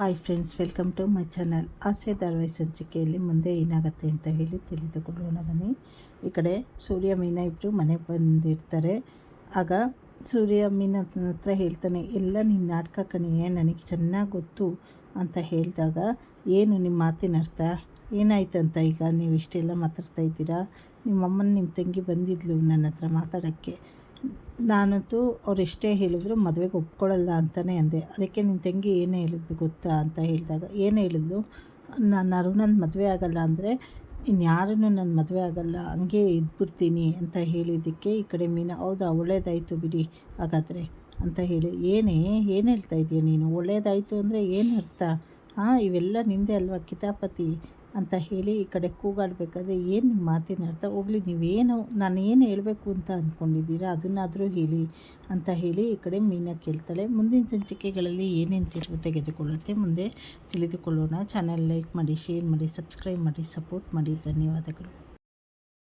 Hi friends, welcome to my channel. ಆಸೆ ಧಾರವಾಹಿ ಸಂಚಿಕೆಯಲ್ಲಿ ಮುಂದೆ ಏನಾಗುತ್ತೆ ಅಂತ ಹೇಳಿ ತಿಳಿದುಕೊಳ್ಳೋಣ ಬನ್ನಿ. ಈ ಕಡೆ ಸೂರ್ಯ ಮೀನ ಇಬ್ಬರು ಮನೆಗೆ ಬಂದಿರ್ತಾರೆ. ಆಗ ಸೂರ್ಯ ಮೀನ ಹತ್ರ ಹೇಳ್ತಾನೆ, ಎಲ್ಲ ನಿನ್ನ ನಾಟಕ ಕಣಿಯೇ ನನಗೆ ಚೆನ್ನಾಗಿ ಗೊತ್ತು ಅಂತ ಹೇಳಿದಾಗ, ಏನು ನಿಮ್ಮ ಮಾತಿನ ಅರ್ಥ? ಏನಾಯ್ತಂತ ಈಗ? ನೀವು ಇಷ್ಟೆಲ್ಲ ಮಾತಾಡ್ತಾ ಇದ್ದೀರಾ? ನಿಮ್ಮಮ್ಮನ ನಿಮ್ಮ ತಂಗಿ ಬಂದಿದ್ಲು ನನ್ನ ಹತ್ರ ಮಾತಾಡೋಕ್ಕೆ. ನಾನಂತೂ ಅವ್ರು ಹೇಳಿದ್ರು ಮದುವೆಗೆ ಒಪ್ಕೊಳ್ಳಲ್ಲ ಅಂತಲೇ ಅಂದೆ. ಅದಕ್ಕೆ ನಿನ್ನ ತಂಗಿ ಏನೇ ಹೇಳಿದ್ಲು ಗೊತ್ತಾ ಅಂತ ಹೇಳಿದಾಗ, ಏನು ಹೇಳಿದ್ಲು? ನಾನು ಅರುಣನ ಮದುವೆ ಆಗಲ್ಲ ಅಂದರೆ ಇನ್ಯಾರನ್ನು ನನ್ನ ಮದುವೆ ಆಗಲ್ಲ, ಹಂಗೆ ಇದ್ಬಿಡ್ತೀನಿ ಅಂತ ಹೇಳಿದ್ದಕ್ಕೆ ಈ ಕಡೆ ಮೀನಾ, ಹೌದಾ, ಒಳ್ಳೇದಾಯಿತು ಬಿಡಿ ಹಾಗಾದರೆ ಅಂತ ಹೇಳಿ, ಏನೇ, ಏನು ಹೇಳ್ತಾ ಇದೀಯ ನೀನು? ಒಳ್ಳೇದಾಯಿತು ಅಂದರೆ ಏನು ಅರ್ಥ? ಹಾಂ ಇವೆಲ್ಲ ನಿಂದೆ ಅಲ್ವಾ ಕಿತಾಪತಿ? ಅಂತ ಹೇಳಿ ಈ ಕಡೆ ಕೂಗಾಡಬೇಕಾದ್ರೆ ಏನು ನಿಮ್ಮ ಮಾತಿನ ಅರ್ಥ? ಹೋಗ್ಲಿ, ನೀವೇನು, ನಾನು ಏನು ಹೇಳಬೇಕು ಅಂತ ಅಂದ್ಕೊಂಡಿದ್ದೀರಾ ಅದನ್ನಾದರೂ ಹೇಳಿ ಅಂತ ಹೇಳಿ ಈ ಕಡೆ ಮೀನ ಕೇಳ್ತಾಳೆ. ಮುಂದಿನ ಸಂಚಿಕೆಗಳಲ್ಲಿ ಏನೇನು ತಿರುವು ತೆಗೆದುಕೊಳ್ಳುತ್ತೆ ಮುಂದೆ ತಿಳಿದುಕೊಳ್ಳೋಣ. ಚಾನಲ್ ಲೈಕ್ ಮಾಡಿ ಶೇರ್ ಮಾಡಿ ಸಬ್ಸ್ಕ್ರೈಬ್ ಮಾಡಿ ಸಪೋರ್ಟ್ ಮಾಡಿ. ಧನ್ಯವಾದಗಳು.